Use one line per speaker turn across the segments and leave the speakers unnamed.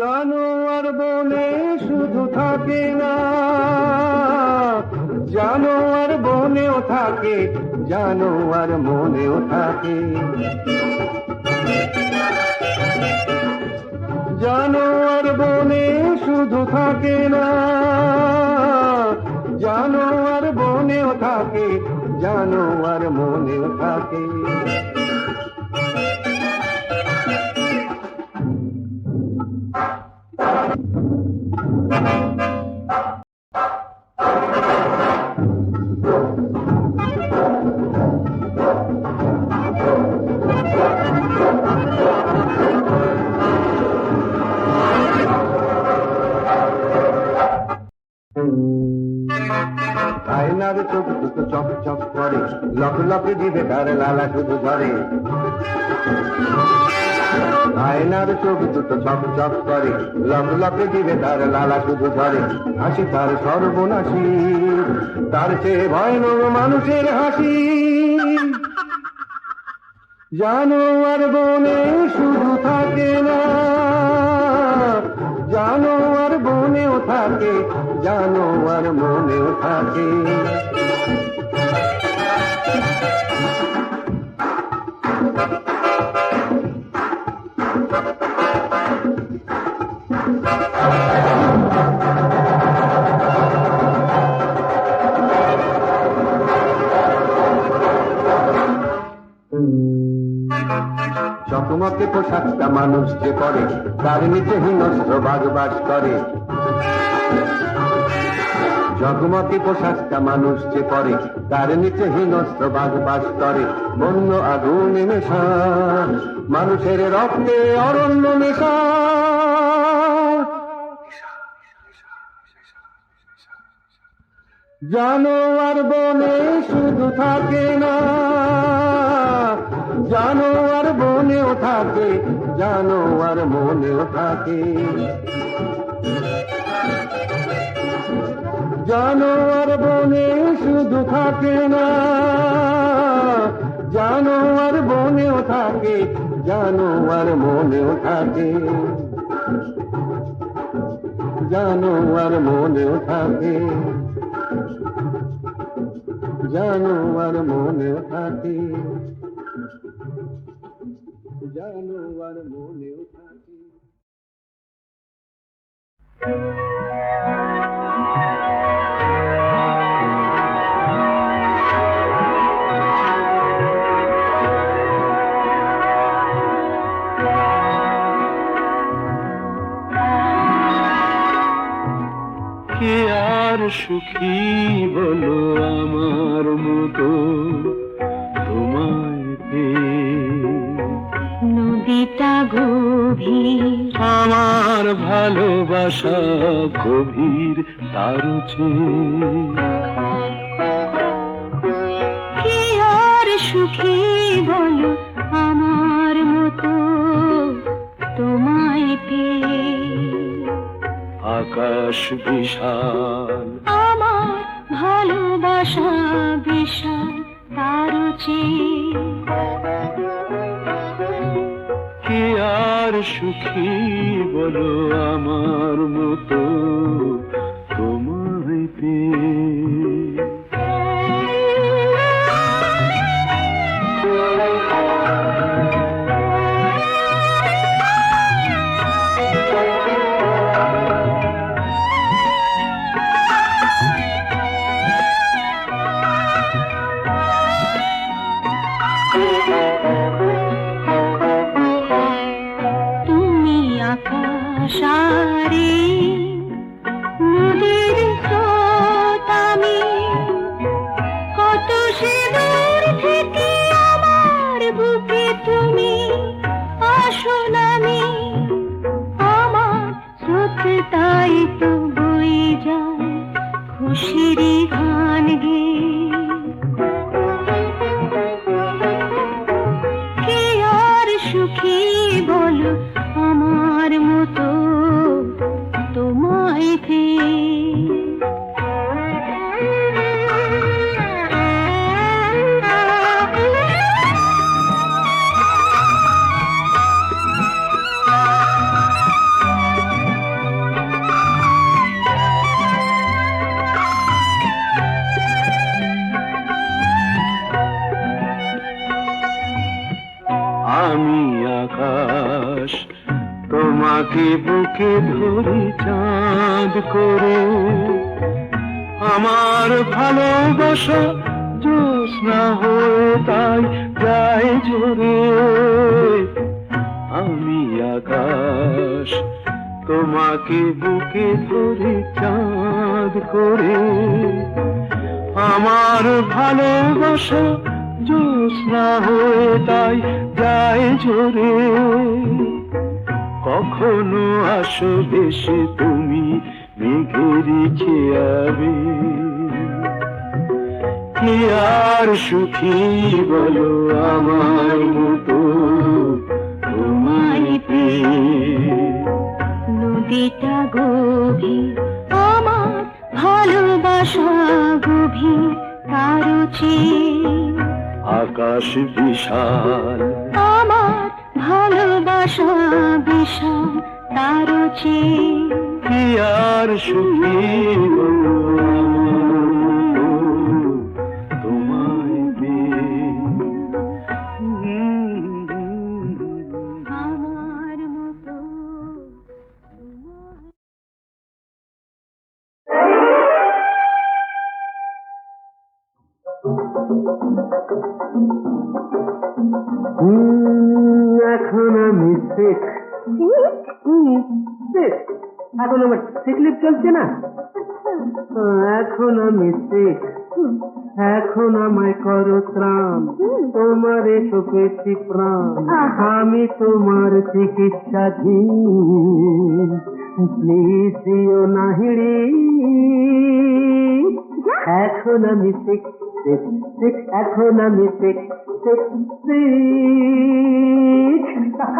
জানোয়ার বনে শুধু থাকে না। জানোয়ার বনেও থাকে, জানোয়ার মনেও থাকে। জানোয়ার বনে শুধু থাকে না। জানোয়ার বনেও থাকে, জানোয়ার মনেও থাকে। Thank you. লক লক দিবে তার লালা শুধু ধরে আয়নার চোখ দুটো চক চক করে, লক লক দিবে তার লালা শুধু ধরে হাসি তার সর্বনাশী, তার চেয়ে ভয়ানক মানুষের হাসি। জানোয়ার বনে শুধু থাকে না জানোয়ার বনেও থাকে জানোয়ার মনেও থাকে। চকমকে পোশাকটা মানুষ যে পরে তার নিচে হিংস্র বাঘ বাস করে। জগমতি পোশাকটা মানুষ যে পরে তার নিচে হিংস্র বাঘ বাস করে। বন্য আগুনে মেশা মানুষের রক্তে অরণ্য মেশা জানোয়ার বনে শুধু থাকে না জানোয়ার বনেও থাকে জানোয়ার মনেও থাকে। জানোয়ার বনে শুধু থাকে না। জানোয়ার বনেও থাকে, জানোয়ার মনেও থাকে। জানোয়ার মনেও থাকে। জানোয়ার মনেও থাকে। জানোয়ার মনেও থাকে।
সুখী বলো আমার মতো তোমায়
নদীটা গভীর।
আমার ভালোবাসা গভীর তার চেয়ে।
আর সুখী বলো আমার
আকাশ বিশাল।
আমার ভালোবাসা বিশাল তার
কি আর সুখী বলো আমার মতো তোমায় পেয়ে? ভালোবাসা জ্যোৎস্না হয়ে তাই যায় জোরে। আমি আকাশ, তোমাকে বুকে ধরি চাঁদ করে। আমার ভালোবাসা জ্যোৎস্না হয়ে তাই যায় ঝরে কখনো আসো দেশে তুমি মেঘেরি খেয়াবে কি আর সুখী বলো আমার মতো? তোমায়
নদীটা গভীর আমার ভালোবাসা গভীর কারও চেয়ে
আকাশ বিশাল।
আমার ভালোবাসা বিশাল তারও চেয়ে
কি আর সুখী বলো
এখন আমি শেখ শেখ এখন আমার শেখ লিপ চলছে না? হ্যাঁ, এখন আমি শেখ এখন আমায় করো ত্রাণ। তোমারে পেয়েছি প্রাণ। আমি তোমার চিকিৎসাধীন। প্লিজ দিও না হিড়ি এখন আমি Sheikh six, six economistic, six, six.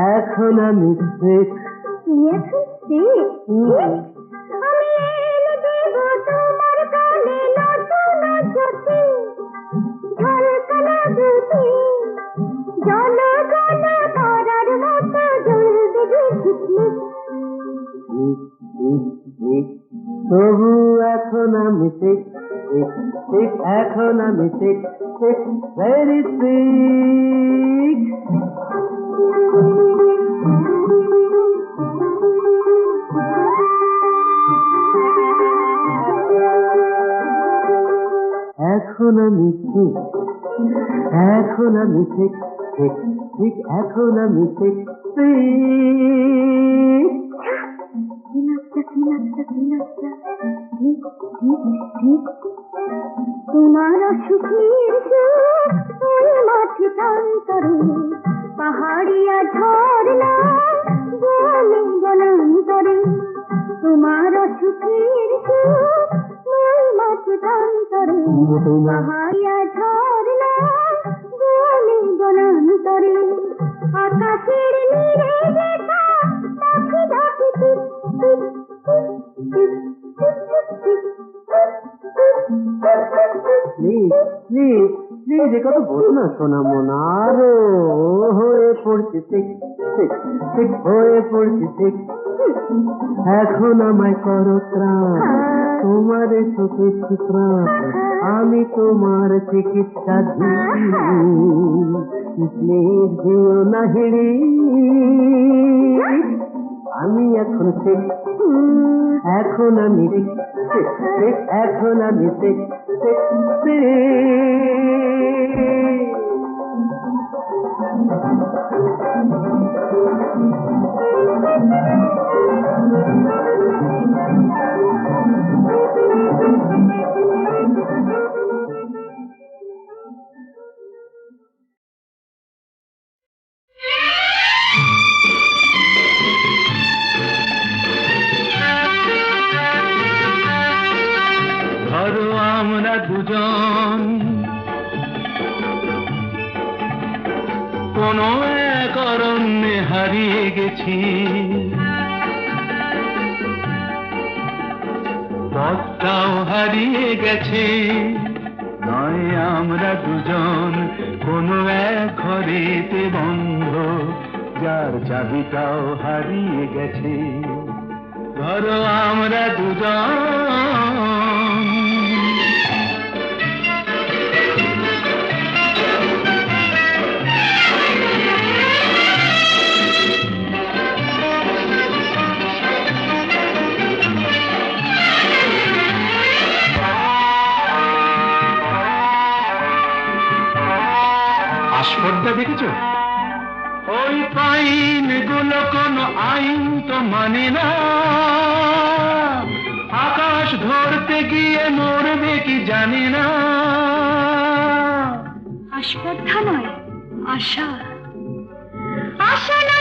Economic
six. ঠিক আমি এনে দেব তোমার গানে নতুন জ্যোতি ঝলকানা জল জল তারার মতো জ্বলবে ঝিকমিক
তবু এখন আমি শেখ শেখ এখন আমি শেখ শেখ ভেরি সিক এখন আমি শেখ শেখ শেখ এখন আমি সিক
তোমার সুখের সুখ ওই মাঠে প্রান্তরে পাহাড়িয়া বনান্তরে। তোমার সুখের প্রান্তরে পাহাড়িয়া ঝর্ণা বনে বনান্তরে আকাশের নীরে দেখা পাখি ডাকে টিপ
বলো এখন আমায় করো তোমার প্রাণ আমি তোমার চিকিৎসা প্লিজ আমি এখন এখন আমি এখন আমি ঠিক ঠিক
নয় আমরা দুজন কোনো এক ঘরেতে বন্ধ যার চাবিটাও হারিয়ে গেছে। ধরো আমরা দুজন আস্পর্ধা দেখেছ? ওই পাইনগুলো কোন আইন তো মানে না। আকাশ ধরতে গিয়ে মরবে কি জানে না।
আস্পর্ধা নয়, আশা। আশা না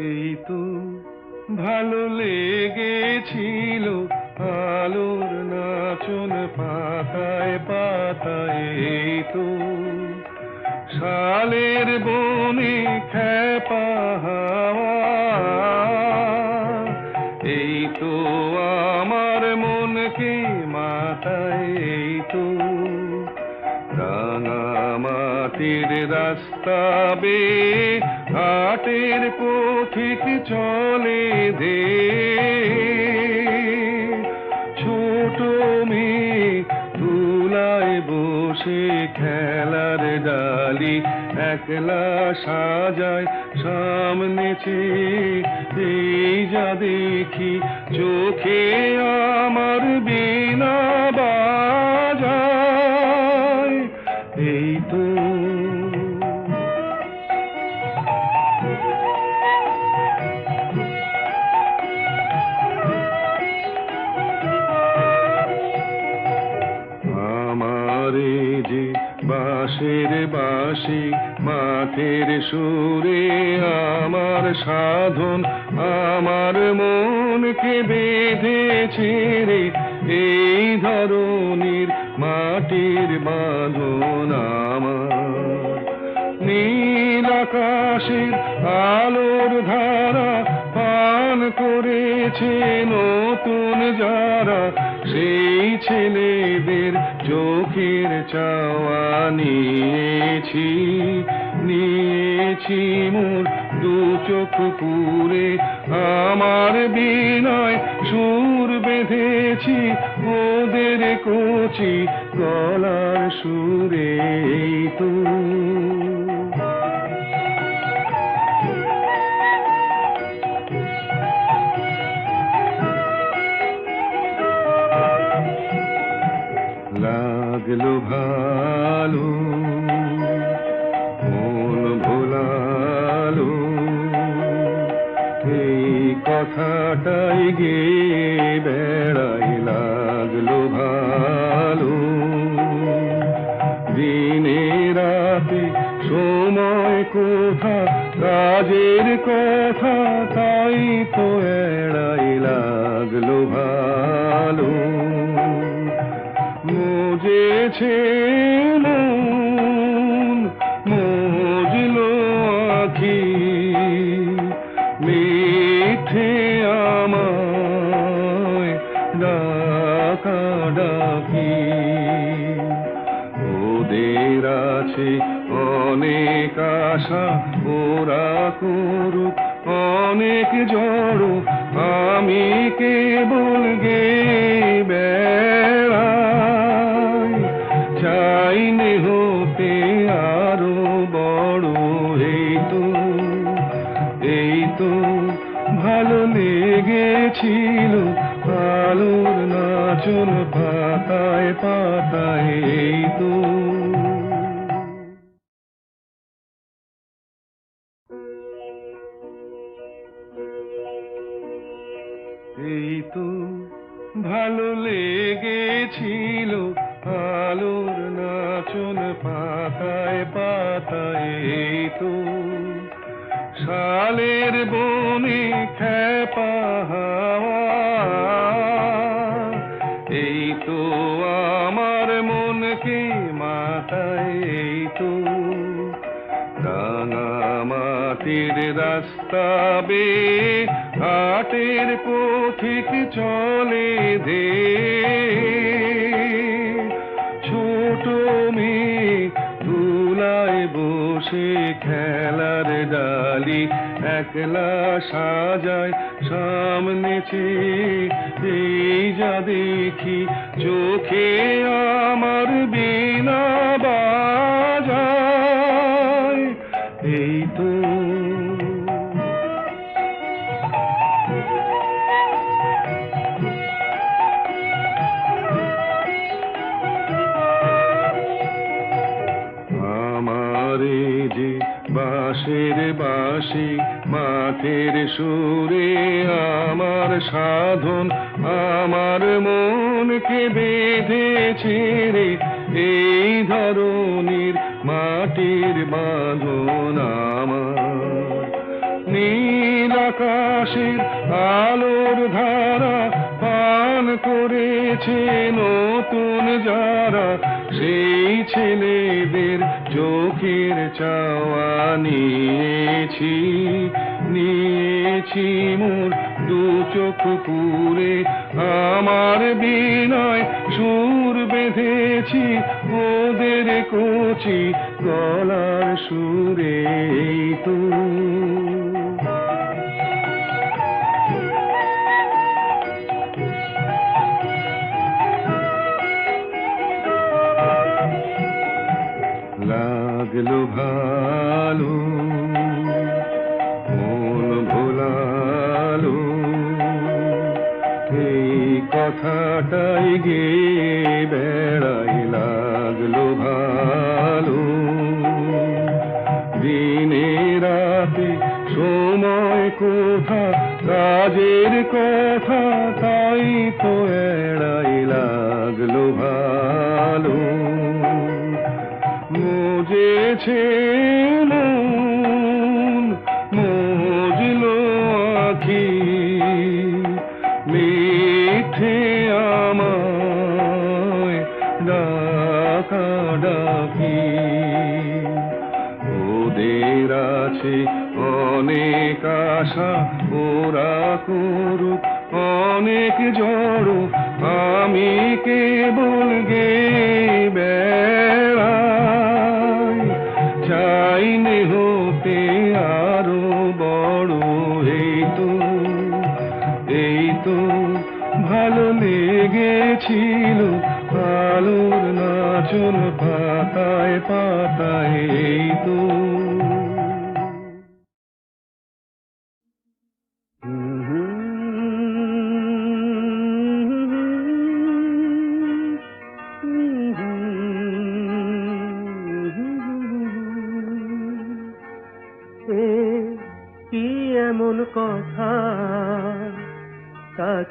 এই
তো ভালো লেগেছিল আলোর নাচন পাতায় পাতায়, এই তো শালের বনে খেপা এই তো আমার মনকে এই তো রাঙা মাটির রাস্তা বে হাটের পথিক চলে দে। ছোট মেয়ে তুলায় বসে খেলার ডালি, একলা সাজায় সামনে চেয়ে। এই যা দেখি চোখে আমার বিনা বাজায় মাঠের সুরে আমার সাধন, আমার মনকে বেঁধেছে রে। এই ধরনের মাটির বাঁধন আমার। নীল আকাশের আলোর ধারা পান করেছে নতুন যারা। সেই ছেলেদের চোখের চাওয়া নিয়েছি নিয়েছি মোর দু চোখ পুরে। আমার বিনয় সুর বেঁধেছি, ওদের কচি গলার সুরে। তুমি কথাটাই গে বেড়াই লাগল ভালো দিনে রাতে সময় কোথা কাজের কথা তাই তো এড়াই লাগল ভালো মুজেছে আশা ওরা করুক, অনেক জড়, আমি কেবল গে বেড়াই হতে আরও বড়, এই তো এই তো ভালো লেগেছিল আলোর নাচন পাতায় এই তো ভালো লেগেছিল আলোর নাচন পাতায় পাতায়। এই তো শালের বনে খেপা এই তো আমার মনকে মাতায়। এই তো রাঙা মাটির রাস্তা বে পথিক চলে দে। ছোট মেয়ে তুলায় বসে খেলার ডালি একলা সাজায়। সামনে চেয়ে এই যা দেখি, চোখে আমার বিনা মাঠের সুরে আমার সাধন, আমার মনকে বেঁধেছে রে। এই ধরনের মাটির বাঁধন আমার। নীল আকাশের আলোর চাওয়া নিয়েছি নিয়েছি মোর দু চোখ পুরে। আমার বিনয় সুর বেঁধেছি, ওদের কচি গলার সুরে। তো ভালো মন ভোলালো। এই কথাটাই গে বেড়াই লাগল ভালো। দিনে রাতে সময় কোথা, কাজের কথা তাই তো এড়াই লাগল ভালো। মুজেছে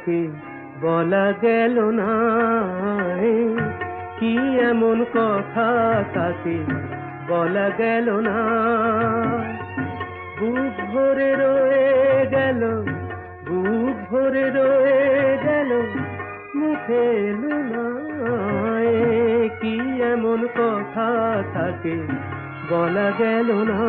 তাকে বলা গেল না কি এমন কথা তাকে বলা গেল না? বুক ভরে রয়ে গেল, বুক ভরে রয়ে গেল, মুখে কি এমন কথা তাকে বলা গেল না?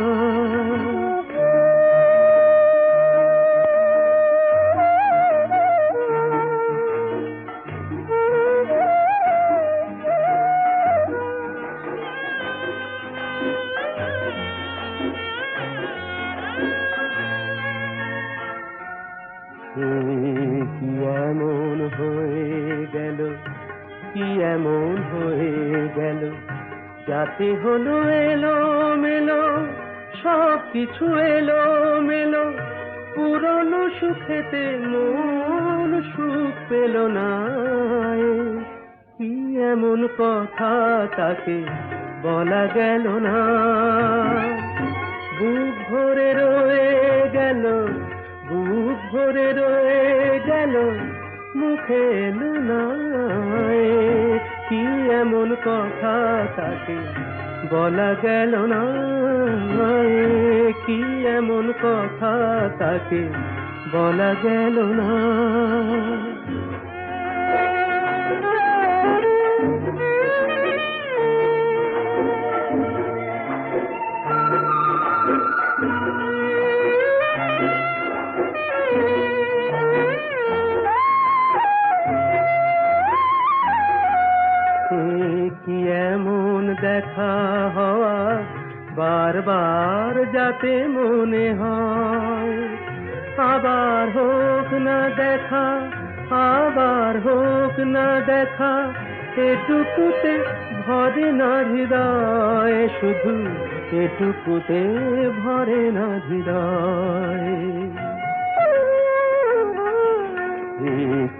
হলো এলো মেলো সব কিছু এলো মেলো পুরনো সুখেতে মন সুখ পেল না। কি এমন কথা তাকে বলা গেল না। বুক ভরে রয়ে গেল, বুক ভরে রয়ে গেল, মুখে এলো না। কি এমন কথা তাকে বলা গেল না কি এমন কথা তাকে বলা গেল না? এটুকুতে ভরে না হৃদয়, শুধু এটুকুতে ভরে না হৃদয়।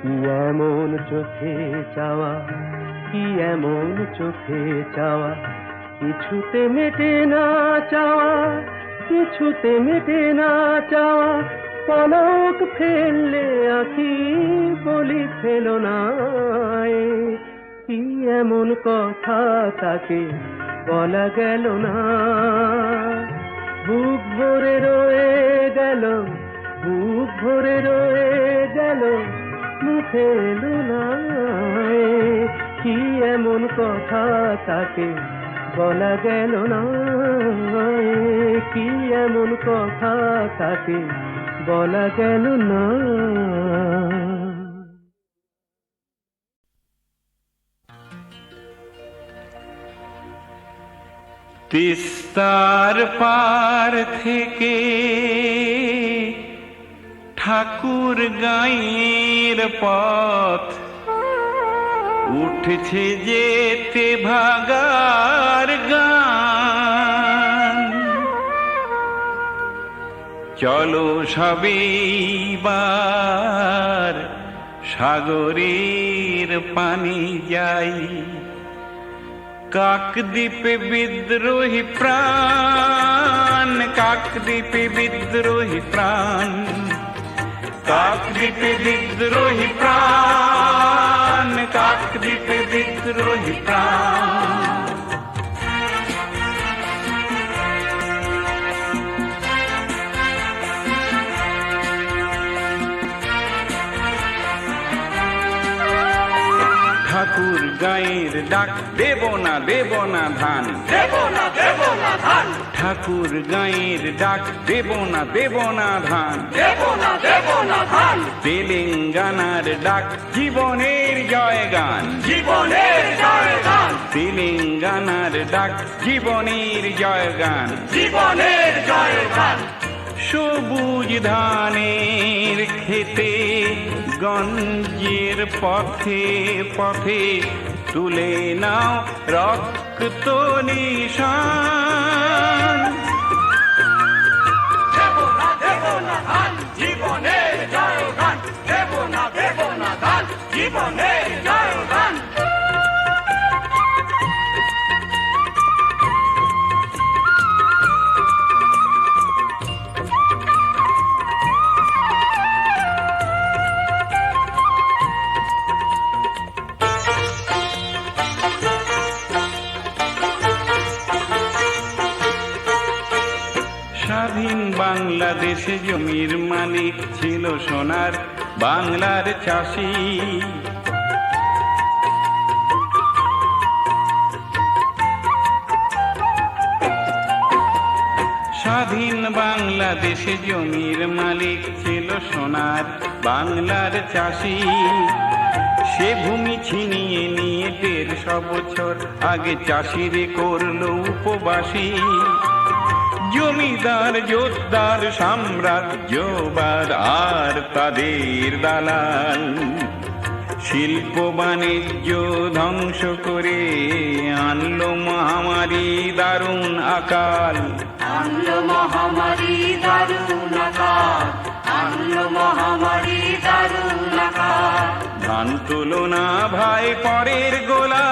কি এমন চোখে চাওয়া, কি এমন চোখে চাওয়া, কিছুতে মেটে না চাওয়া, কিছুতে মেটে না চাওয়া, পলক ফেললে আখি বলি ফেলো না কি এমন কথা তাকে বলা গেল না? বুক ভরে রয়ে গেল, বুক ভরে রয়ে গেল, মুখে না কি এমন কথা তাকে বলা গেল না? কি এমন কথা তাকে বলা গেল না?
তিস্তার পার থেকে ঠাকুর গাঁয়ের পথ উঠছে যেতে ভাগার গান। চলো সবিবার সাগরের পানি যাই। কাকদ্বীপে বিদ্রোহী প্রাণ কাকদ্বীপে বিদ্রোহী প্রাণ কাকদ্বীপে বিদ্রোহী প্রাণ কাকদ্বীপে বিদ্রোহী প্রাণ গায়ের ডাক দেব না দেব না ধান।
দেব না দেব না ধান।
ঠাকুর গায়ের ডাক দেব না দেব না ধান।
দেব না দেব না ধান।
তেলেঙ্গানার ডাক জীবনের জয় গান।
জীবনের জয় গান।
তেলেঙ্গানার ডাক জীবনের জয় গান।
জীবনের জয় গান।
সবুজ ধানের খেতে গঞ্জের পথে পথে তুলে নাও রক্ত নিশান।
জীবনে জয় গান দেব না দেব না ধান জীবনের জয় গান
বাংলাদেশে জমির মালিক ছিল সোনার বাংলার চাষি। স্বাধীন বাংলাদেশে জমির মালিক ছিল সোনার বাংলার চাষি। সে ভূমি ছিনিয়ে নিয়ে দেড়শো বছর আগে চাষিরে করল উপবাসী। জমিদার যোদ্ধার সাম্রাজ্যবাদ আর তাদের দালাল। শিল্প বাণিজ্য ধ্বংস করে আনলো মহামারী দারুণ আকাল।
আনলো মহামারী দারুণ আনলো মহামারী দারুণ
ধান তুলো না ভাই পরের গোলায়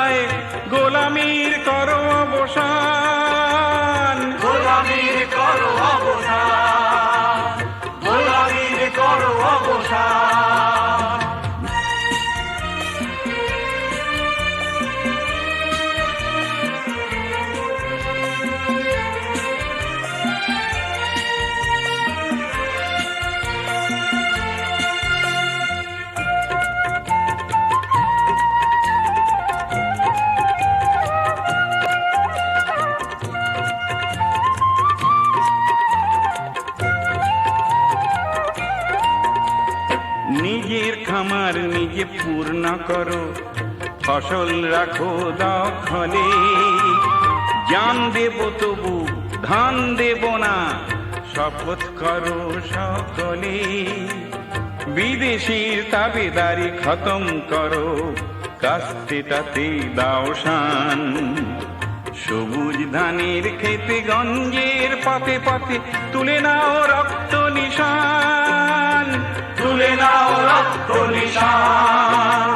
唱。পূর্ণ করো। ফসল রাখো দখলে। জান দেব তবু, ধান দেব না। শপথ করো সকলে। বিদেশির তাবেদারি খতম করো। কাস্তেটাতে দাও শান। সবুজ ধানের খেতে গঞ্জের পথে পথে তুলে নাও রক্ত নিশান।
তুলে নাও রক্ত নিশান।